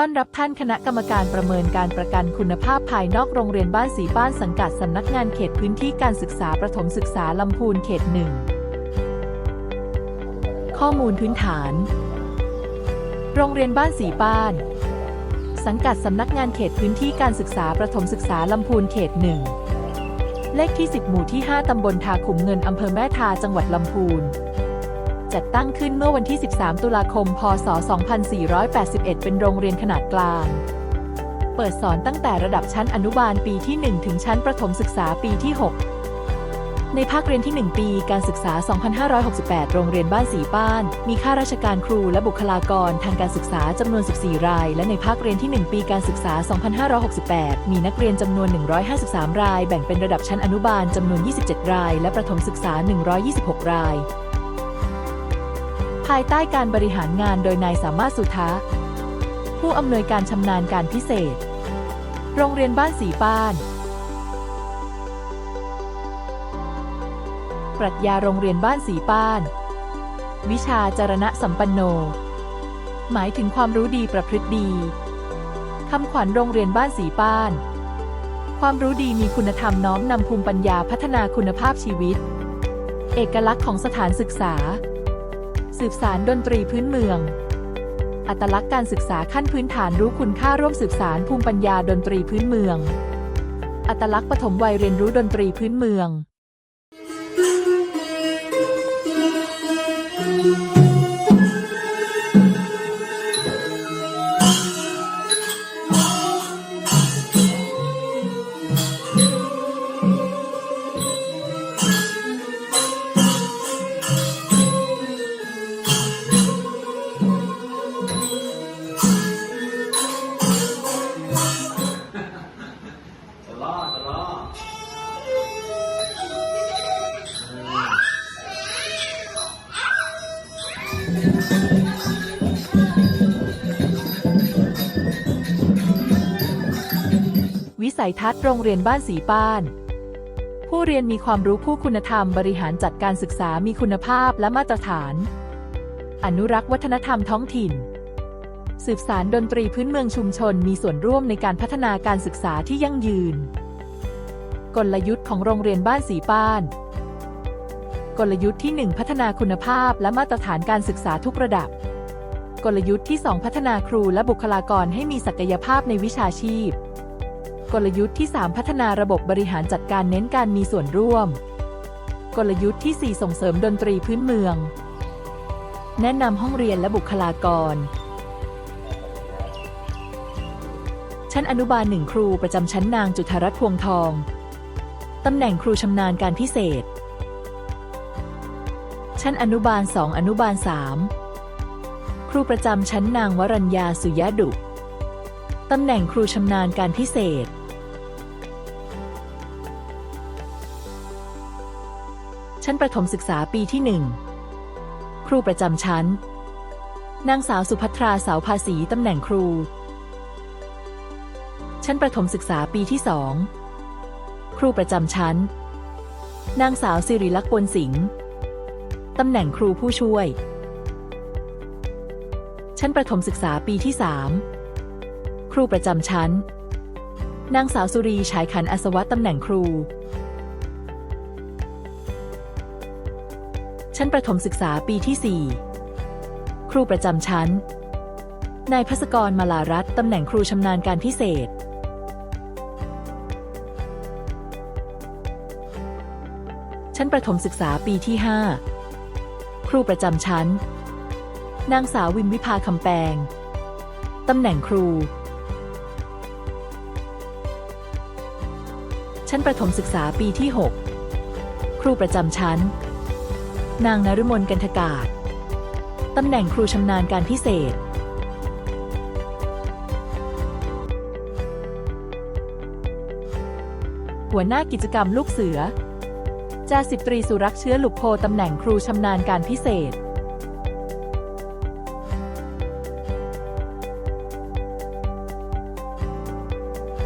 ต้อนรับท่านคณะกรรมการประเมินการประกันคุณภาพภายนอกโรงเรียนบ้านสีบ้านสังกัดสำนักงานเขตพื้นที่การศึกษาประถมศึกษาลำพูนเขตหนึ่งข้อมูลพื้นฐาน โรงเรียนบ้านสีบ้าน สังกัดสำนักงานเขตพื้นที่การศึกษาประถมศึกษาลำพูนเขตหนึ่งเลขที่ 10 หมู่ที่ 5 ตำบลทาขุมเงินอำเภอแม่ทาจังหวัดลำพูน จัดตั้งขึ้นเมื่อวันที่ 13 ตุลาคม พศ 2481 เป็นโรงเรียนขนาดกลาง เปิดสอนตั้งแต่ระดับชั้นอนุบาลปีที่ 1 ถึงชั้นประถมศึกษาปีที่ 6 ในภาคเรียนที่ 1 ปีการศึกษา 2568 โรงเรียนบ้านสีป้าน มีข้าราชการครูและบุคลากรทางการศึกษาจำนวน 14 ราย และในภาคเรียนที่ 1 ปีการศึกษา 2568 มีนักเรียนจำนวน 153 ราย แบ่งเป็นระดับชั้นอนุบาลจำนวน 27 ราย และประถมศึกษา 126 ราย ภายใต้การบริหารงานโดยนายสามารถสุทธะผู้อำนวยการชำนาญการพิเศษ โรงเรียนบ้านสีป้าน ปรัชญาโรงเรียนบ้านสีป้าน วิชาจารณะสัมปันโน หมายถึงความรู้ดีประพฤติดีคำขวัญโรงเรียนบ้านสีป้าน ความรู้ดีมีคุณธรรมน้อมนำภูมิปัญญาพัฒนาคุณภาพชีวิต เอกลักษณ์ของสถานศึกษา สืบสารดนตรีพื้นเมือง อัตลักษณ์การศึกษาขั้นพื้นฐานรู้คุณค่าร่วมสืบสารภูมิปัญญาดนตรีพื้นเมือง อัตลักษณ์ปฐมวัยเรียนรู้ดนตรีพื้นเมือง วิสัยทัศน์โรงเรียนบ้านสีป้าน ผู้เรียนมีความรู้ผู้คุณธรรมบริหารจัดการศึกษามีคุณภาพและมาตรฐาน อนุรักษ์วัฒนธรรมท้องถิ่น สืบสารดนตรีพื้นเมืองชุมชนมีส่วนร่วมในการพัฒนาการศึกษาที่ยั่งยืน กลยุทธ์ของโรงเรียนบ้านสีป้าน กลยุทธ์ที่ 1 พัฒนาคุณภาพและมาตรฐานการศึกษาทุกระดับ กลยุทธ์ที่ 2 พัฒนาครูและบุคลากรให้มีศักยภาพในวิชาชีพ กลยุทธ์ที่ 3 พัฒนาระบบบริหารจัดการเน้นการมีส่วนร่วม กลยุทธ์ที่ 4 ส่งเสริมดนตรีพื้นเมือง แนะนำห้องเรียนและบุคลากร ชั้นอนุบาลหนึ่งครูประจำชั้นนางจุธารัตน์พวงทอง ตำแหน่งครูชำนาญการพิเศษ ชั้นอนุบาล2องอนุบาล3ครูประจำชั้นนางวรัญญาสุยดุ ตำแหน่งครูชำนาญการพิเศษ ชั้นประถมศึกษาปีที่1ครูประจำชั้น นางสาวสุภัทราสาวภาษีตำแหน่งครู ชั้นประถมศึกษาปีที่2ครูประจำชั้น นางสาวสิริลักษณ์ปนสิงห์ ตำแหน่งครูผู้ช่วย ชั้นประถมศึกษาปีที่ 3 ครูประจำชั้น นางสาวสุรีฉายขันอัศวะตำแหน่งครู ชั้นประถมศึกษาปีที่ 4 ครูประจำชั้น นายพัสกรมาลารัตตำแหน่งครูชำนาญการพิเศษชั้นประถมศึกษาปีที่ 5 ครูประจำชั้น นางสาววิมวิภาคำแปง ตำแหน่งครู ชั้นประถมศึกษาปีที่ 6 ครูประจำชั้น นางนฤมลกันทกาศตำแหน่งครูชำนาญการพิเศษหัวหน้ากิจกรรมลูกเสือ จาสิบตรีสุรักษ์เชื้อหลุกโพตำแหน่งครูชำนาญการพิเศษ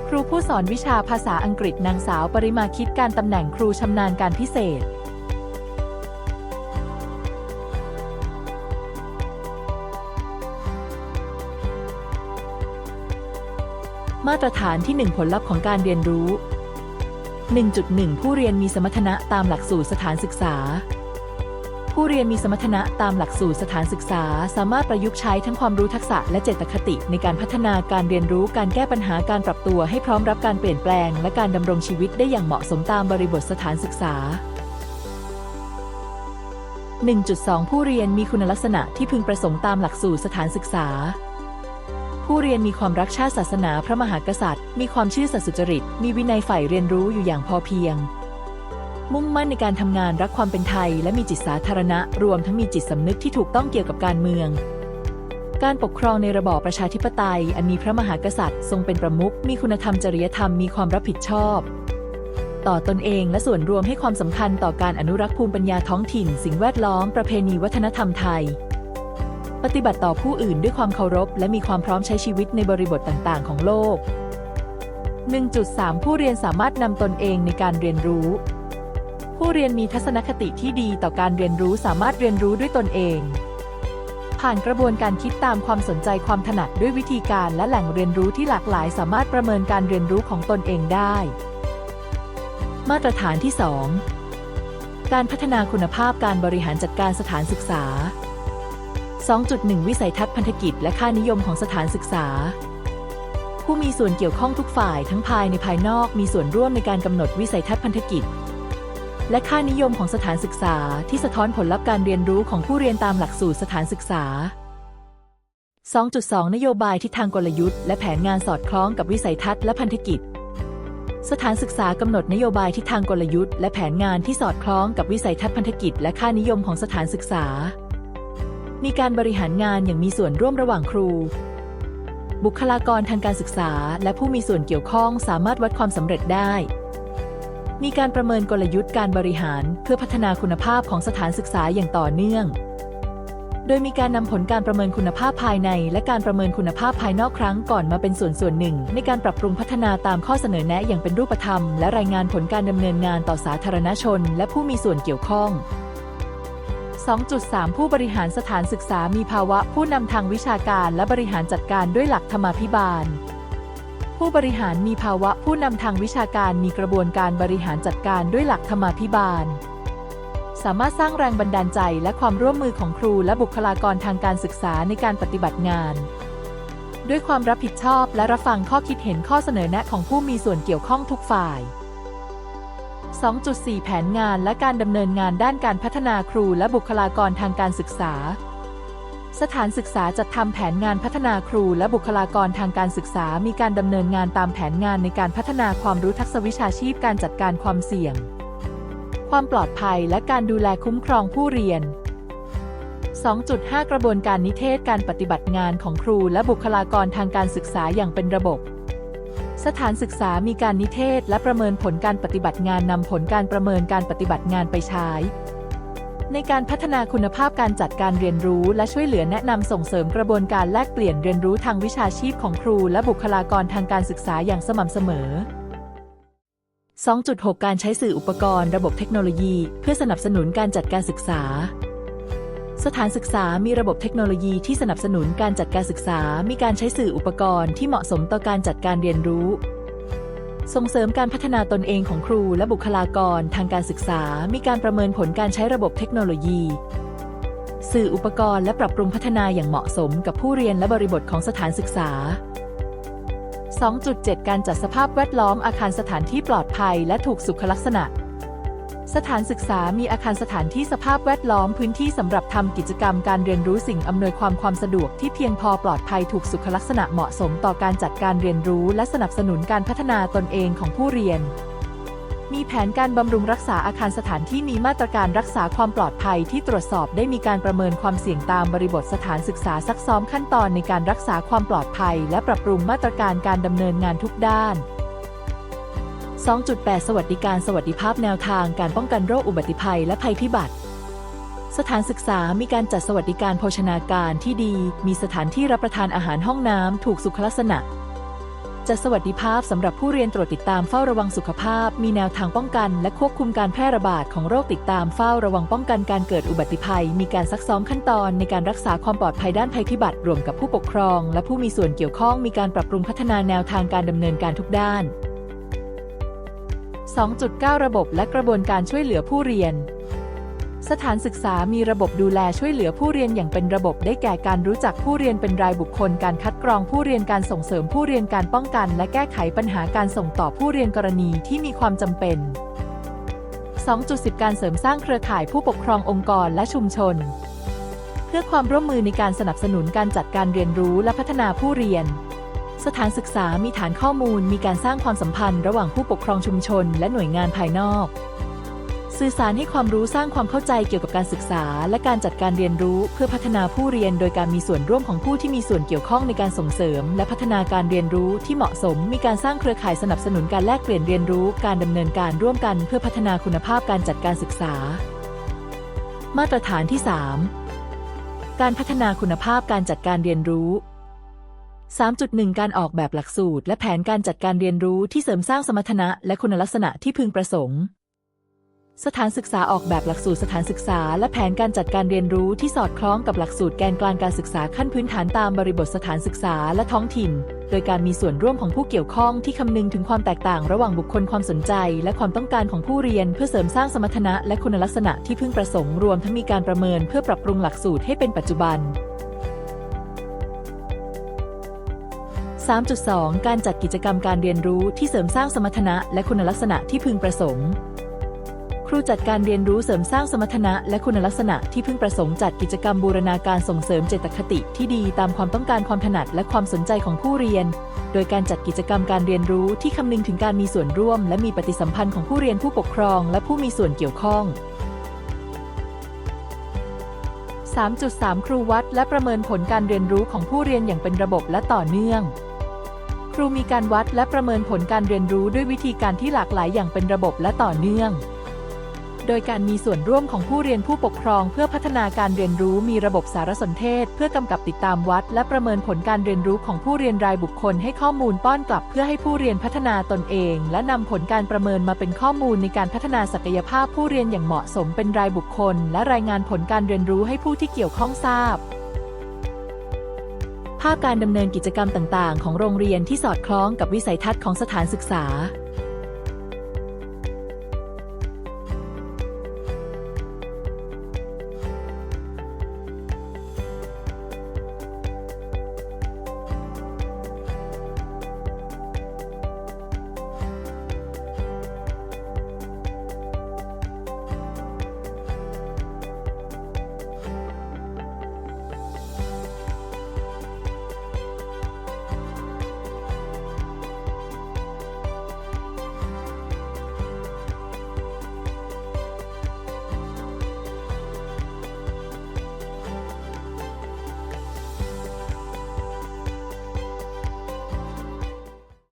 ครูผู้สอนวิชาภาษาอังกฤษนางสาวปริมาคิดการตำแหน่งครูชำนาญการพิเศษ มาตรฐานที่ 1 ผลลัพธ์ของการเรียนรู้ 1.1 ผู้เรียนมีสมรรถนะตามหลักสูตรสถานศึกษา ผู้เรียนมีสมรรถนะตามหลักสูตรสถานศึกษา สามารถประยุกต์ใช้ทั้งความรู้ทักษะและเจตคติ ในการพัฒนาการเรียนรู้การแก้ปัญหาการปรับตัวให้พร้อมรับการเปลี่ยนแปลง และการดำรงชีวิตได้อย่างเหมาะสมตามบริบทสถานศึกษา 1.2 ผู้เรียนมีคุณลักษณะที่พึงประสงค์ตามหลักสูตรสถานศึกษา ผู้เรียนมีความรักชาติศาสนาพระมหากษัตริย์ มีความชื่อสัตย์สุจริต มีวินัยฝ่ายเรียนรู้อยู่อย่างพอเพียง มุ่งมั่นในการทำงานรักความเป็นไทย และมีจิตสาธารณะ รวมทั้งมีจิตสำนึกที่ถูกต้องเกี่ยวกับการเมือง การปกครองในระบอบประชาธิปไตย อันมีพระมหากษัตริย์ ทรงเป็นประมุขมีคุณธรรมจริยธรรมมีความรับผิดชอบ ต่อตนเองและส่วนรวมให้ความสำคัญต่อการอนุรักษ์ภูมิปัญญาท้องถิ่น สิ่งแวดล้อมประเพณีวัฒนธรรมไทย ปฏิบัติต่อผู้อื่นด้วยความเคารพ และมีความพร้อมใช้ชีวิตในบริบทต่างๆ ของโลก 1.3 ผู้เรียนสามารถนำตนเองในการเรียนรู้ ผู้เรียนมีทัศนคติที่ดีต่อการเรียนรู้สามารถเรียนรู้ด้วยตนเอง ผ่านกระบวนการคิดตามความสนใจความถนัดด้วยวิธีการและแหล่งเรียนรู้ที่หลากหลาย สามารถประเมินการเรียนรู้ของตนเองได้ มาตรฐานที่ 2 การพัฒนาคุณภาพการบริหารจัดการสถานศึกษา 2.1 วิสัยทัศน์พันธกิจและค่านิยมของสถานศึกษา ผู้มีส่วนเกี่ยวข้องทุกฝ่ายทั้งภายในภายนอกมีส่วนร่วมในการกำหนดวิสัยทัศน์พันธกิจ และค่านิยมของสถานศึกษาที่สะท้อนผลลัพธ์การเรียนรู้ของผู้เรียนตามหลักสูตรสถานศึกษา 2.2 นโยบายทิศทางกลยุทธ์และแผนงานสอดคล้องกับวิสัยทัศน์และพันธกิจ สถานศึกษากำหนดนโยบายทิศทางกลยุทธ์และแผนงานที่สอดคล้องกับวิสัยทัศน์พันธกิจ และค่านิยมของสถานศึกษา มีการบริหารงานอย่างมีส่วนร่วมระหว่างครู บุคลากรทางการศึกษา และผู้มีส่วนเกี่ยวข้องสามารถวัดความสำเร็จได้ มีการประเมินกลยุทธ์การบริหารเพื่อพัฒนาคุณภาพของสถานศึกษาอย่างต่อเนื่อง โดยมีการนำผลการประเมินคุณภาพภายใน และการประเมินคุณภาพภายนอกครั้งก่อนมาเป็นส่วนส่วนหนึ่ง ในการปรับปรุงพัฒนาตามข้อเสนอแนะอย่างเป็นรูปธรรม และรายงานผลการดำเนินงานต่อสาธารณชน และผู้มีส่วนเกี่ยวข้อง 2.3 ผู้บริหารสถานศึกษามีภาวะผู้นำทางวิชาการและบริหารจัดการด้วยหลักธรรมาภิบาล ผู้บริหารมีภาวะผู้นำทางวิชาการมีกระบวนการบริหารจัดการด้วยหลักธรรมาภิบาล สามารถสร้างแรงบันดาลใจและความร่วมมือของครูและบุคลากรทางการศึกษาในการปฏิบัติงาน ด้วยความรับผิดชอบและรับฟังข้อคิดเห็นข้อเสนอแนะของผู้มีส่วนเกี่ยวข้องทุกฝ่าย 2.4 แผนงานและการดำเนินงานด้านการพัฒนาครูและบุคลากรทางการศึกษา สถานศึกษาจัดทำแผนงานพัฒนาครูและบุคลากรทางการศึกษา มีการดำเนินงานตามแผนงานในการพัฒนาความรู้ทักษะวิชาชีพการจัดการความเสี่ยง ความปลอดภัยและการดูแลคุ้มครองผู้เรียน 2.5 กระบวนการนิเทศการปฏิบัติงานของครูและบุคลากรทางการศึกษาอย่างเป็นระบบ สถานศึกษามีการนิเทศและประเมินผลการปฏิบัติงานนำผลการประเมินการปฏิบัติงานไปใช้ ในการพัฒนาคุณภาพการจัดการเรียนรู้และช่วยเหลือแนะนำส่งเสริมกระบวนการแลกเปลี่ยนเรียนรู้ทางวิชาชีพของครูและบุคลากรทางการศึกษาอย่างสม่ำเสมอ 2.6 การใช้สื่ออุปกรณ์ ระบบเทคโนโลยี เพื่อสนับสนุนการจัดการศึกษา สถานศึกษามีระบบเทคโนโลยีที่สนับสนุนการจัดการศึกษา มีการใช้สื่ออุปกรณ์ที่เหมาะสมต่อการจัดการเรียนรู้ ส่งเสริมการพัฒนาตนเองของครูและบุคลากรทางการศึกษา มีการประเมินผลการใช้ระบบเทคโนโลยี สื่ออุปกรณ์และปรับปรุงพัฒนาอย่างเหมาะสมกับผู้เรียนและบริบทของสถานศึกษา 2.7 การจัดสภาพแวดล้อมอาคารสถานที่ปลอดภัยและถูกสุขลักษณะ สถานศึกษามีอาคารสถานที่สภาพแวดล้อมพื้นที่สำหรับทำกิจกรรมการเรียนรู้สิ่งอำนวยความความสะดวกที่เพียงพอปลอดภัยถูกสุขลักษณะเหมาะสมต่อการจัดการเรียนรู้และสนับสนุนการพัฒนาตนเองของผู้เรียน มีแผนการบำรุงรักษาอาคารสถานที่มีมาตรการรักษาความปลอดภัยที่ตรวจสอบได้มีการประเมินความเสี่ยงตามบริบทสถานศึกษาซักซ้อมขั้นตอนในการรักษาความปลอดภัย และปรับปรุงมาตรการการดำเนินงานทุกด้าน 2.8 สวัสดิการสวัสดิภาพแนวทางการป้องกันโรคอุบัติภัยและภัยพิบัติ สถานศึกษามีการจัดสวัสดิการโภชนาการที่ดี มีสถานที่รับประทานอาหารห้องน้ำถูกสุขลักษณะจะสวัสดิภาพสำหรับผู้เรียนตรวจติดตามเฝ้าระวังสุขภาพ มีแนวทางป้องกัน และควบคุมการแพร่ระบาดของโรคติดตามเฝ้าระวังป้องกันการเกิดอุบัติภัย มีการซักซ้อมขั้นตอนในการรักษาความปลอดภัยด้านภัยพิบัติรวมกับผู้ปกครอง และผู้มีส่วนเกี่ยวข้องมีการปรับปรุงพัฒนาแนวทางการดำเนินการทุกด้าน 2.9 ระบบและกระบวนการช่วยเหลือผู้เรียน สถานศึกษามีระบบดูแลช่วยเหลือผู้เรียนอย่างเป็นระบบได้แก่การรู้จักผู้เรียนเป็นรายบุคคล การคัดกรองผู้เรียนการส่งเสริมผู้เรียนการป้องกัน และแก้ไขปัญหาการส่งต่อผู้เรียนกรณีที่มีความจำเป็น 2.10 การเสริมสร้างเครือข่ายผู้ปกครององค์กรและชุมชน เพื่อความร่วมมือในการสนับสนุนการจัดการเรียนรู้และพัฒนาผู้เรียน สถานศึกษามีฐานข้อมูลมีการสร้างความสัมพันธ์ระหว่างผู้ปกครองชุมชน และหน่วยงานภายนอก สื่อสารให้ความรู้สร้างความเข้าใจเกี่ยวกับการศึกษา และการจัดการเรียนรู้เพื่อพัฒนาผู้เรียน โดยการมีส่วนร่วมของผู้ที่มีส่วนเกี่ยวข้องในการส่งเสริม และพัฒนาการเรียนรู้ที่เหมาะสม มีการสร้างเครือข่ายสนับสนุนการแลกเปลี่ยนเรียนรู้การดำเนินการร่วมกัน เพื่อพัฒนาคุณภาพการจัดการศึกษา มาตรฐานที่ 3 การพัฒนาคุณภาพการจัดการเรียนรู้ 3.1 การออกแบบหลักสูตร และแผนการจัดการเรียนรู้ที่เสริมสร้างสมรรถนะ และคุณลักษณะที่พึงประสงค์ สถานศึกษาออกแบบหลักสูตรสถานศึกษา และแผนการจัดการเรียนรู้ที่สอดคล้องกับหลักสูตรแกนกลางการศึกษาขั้นพื้นฐานตามบริบทสถานศึกษาและท้องถิ่น โดยการมีส่วนร่วมของผู้เกี่ยวข้องที่คำนึงถึงความแตกต่างระหว่างบุคคลความสนใจ และความต้องการของผู้เรียน เพื่อเสริมสร้างสมรรถนะ และคุณลักษณะที่พึงประสงค์รวมทั้งมีการประเมิน เพื่อปรับปรุงหลักสูตรให้เป็นปัจจุบัน 3.2 การจัดกิจกรรมการเรียนรู้ที่เสริมสร้างสมรรถนะและคุณลักษณะที่พึงประสงค์ ครูจัดการเรียนรู้เสริมสร้างสมรรถนะและคุณลักษณะที่พึงประสงค์จัดกิจกรรมบูรณาการส่งเสริมเจตคติที่ดีตามความต้องการความถนัดและความสนใจของผู้เรียน โดยการจัดกิจกรรมการเรียนรู้ที่คำนึงถึงการมีส่วนร่วม และมีปฏิสัมพันธ์ของผู้เรียนผู้ปกครอง และผู้มีส่วนเกี่ยวข้อง3.3 ครูวัดและประเมินผลการเรียนรู้ของผู้เรียนอย่างเป็นระบบและต่อเนื่อง ครูมีการวัดและประเมินผลการเรียนรู้ด้วยวิธีการที่หลากหลายอย่างเป็นระบบและต่อเนื่อง โดยการมีส่วนร่วมของผู้เรียนผู้ปกครอง เพื่อพัฒนาการเรียนรู้มีระบบสารสนเทศ เพื่อกำกับติดตามวัด และประเมินผลการเรียนรู้ของผู้เรียนรายบุคคลให้ข้อมูลป้อนกลับ เพื่อให้ผู้เรียนพัฒนาตนเอง และนำผลการประเมินมาเป็นข้อมูลในการพัฒนาศักยภาพผู้เรียนอย่างเหมาะสมเป็นรายบุคคล และรายงานผลการเรียนรู้ให้ผู้ที่เกี่ยวข้องทราบ ภาพการดำเนินกิจกรรมต่าง ๆ ของโรงเรียนที่สอดคล้องกับวิสัยทัศน์ของสถานศึกษา